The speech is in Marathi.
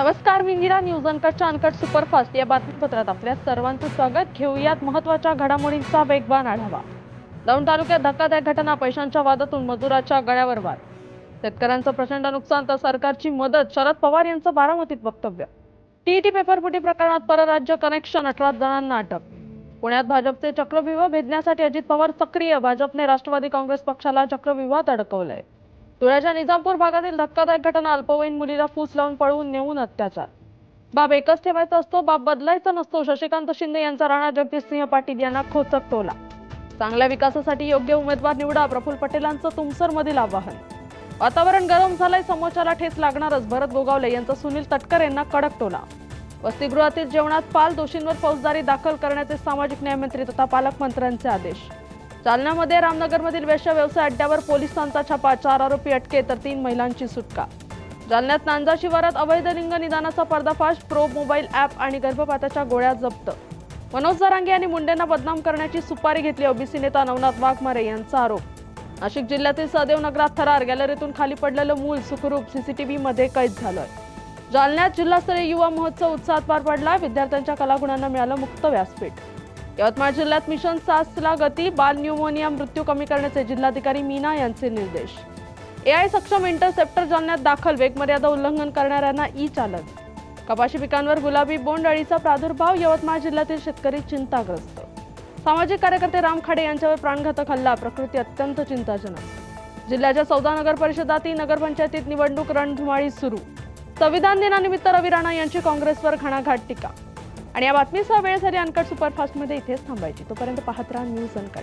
नमस्कार इंदिरा न्यूज अनकटच्या अनकट सुपरफास्ट या बातमीपत्रात आपल्या सर्वांचं स्वागत. घेऊयात महत्त्वाच्या घडामोडींचा वेगवान आढावा. दौंड तालुक्यात धक्कादायक घटना पैशांच्या वादातून मजुराच्या गळ्यावर वाद. शेतकऱ्यांचं प्रचंड नुकसान तर सरकारची मदत शरद पवार यांचं बारामतीत वक्तव्य. टीईटी पेपरफुटी प्रकरणात परराज्य कनेक्शन अठरा जणांना अटक. पुण्यात भाजपचे चक्रव्यूह भेदण्यासाठी अजित पवार सक्रिय भाजपने राष्ट्रवादी काँग्रेस पक्षाला चक्रव्यूहात अडकवलंय. धुळ्याच्या निजामपूर भागातील धक्कादायक घटना. अल्पवयीन मुलीला फूस लावून पळवून नेऊन अत्याचार. बाब एकच ठेवायचा असतो बाब बदलायचा नसतो. शशिकांत शिंदे यांचा राणा जगदीशसिंह पाटील यांना खोचक टोला. चांगल्या विकासासाठी योग्य उमेदवार निवडा. प्रफुल्ल पटेलांचं तुमसर मधील आवाहन. वातावरण गरम झालंय समोरच्याला ठेच लागणारच. भरत गोगावले यांचा सुनील तटकर यांना कडक टोला. वसतिगृहातील जेवणात पाल दोषींवर फौजदारी दाखल करण्याचे सामाजिक न्यायमंत्री तथा पालकमंत्र्यांचे आदेश. जालन्यामध्ये रामनगरमधील वेश्या व्यवसाय अड्ड्यावर पोलिसांचा छापा चार आरोपी अटके तर तीन महिलांची सुटका. जालन्यात नांजा शिवारात अवैध लिंग निदानाचा पर्दाफाश प्रो मोबाईल ॲप आणि गर्भपाताच्या गोळ्या जप्त. मनोज जरांगे यांनी मुंडेंना बदनाम करण्याची सुपारी घेतली ओबीसी नेता नवनाथ वाघमारे यांचा आरोप. नाशिक जिल्ह्यातील सदैव नगरात थरार गॅलरीतून खाली पडलेलं मूल सुखरूप सीसीटीव्ही मध्ये कैद झालंय. जालन्यात जिल्हास्तरीय युवा महोत्सव उत्साहात पार पडला विद्यार्थ्यांच्या कलागुणांना मिळालं मुक्त व्यासपीठ. यवतमाळ जिल्ह्यात मिशन सासला गती बाल न्यूमोनिया मृत्यू कमी करण्याचे जिल्हाधिकारी मीना यांचे निर्देश. एआय सक्षम इंटरसेप्टर जालन्यात दाखल वेगमर्यादा उल्लंघन करणाऱ्यांना ई चालक कपाशी पिकांवर गुलाबी बोंड अळीचा प्रादुर्भाव यवतमाळ जिल्ह्यातील शेतकरी चिंताग्रस्त. सामाजिक कार्यकर्ते राम खाडे यांच्यावर प्राणघातक हल्ला प्रकृती अत्यंत चिंताजनक. जिल्ह्याच्या चौदा नगर परिषदातील नगरपंचायतीत निवडणूक रणधुमाळी सुरू. संविधान दिनानिमित्त रवी राणा यांची काँग्रेसवर घणाघाट टीका. आणि या बातमीसह वेळ झाली अनकट सुपरफास्टमध्ये इथेच थांबायची. तोपर्यंत पाहत राहा न्यूज अनकट.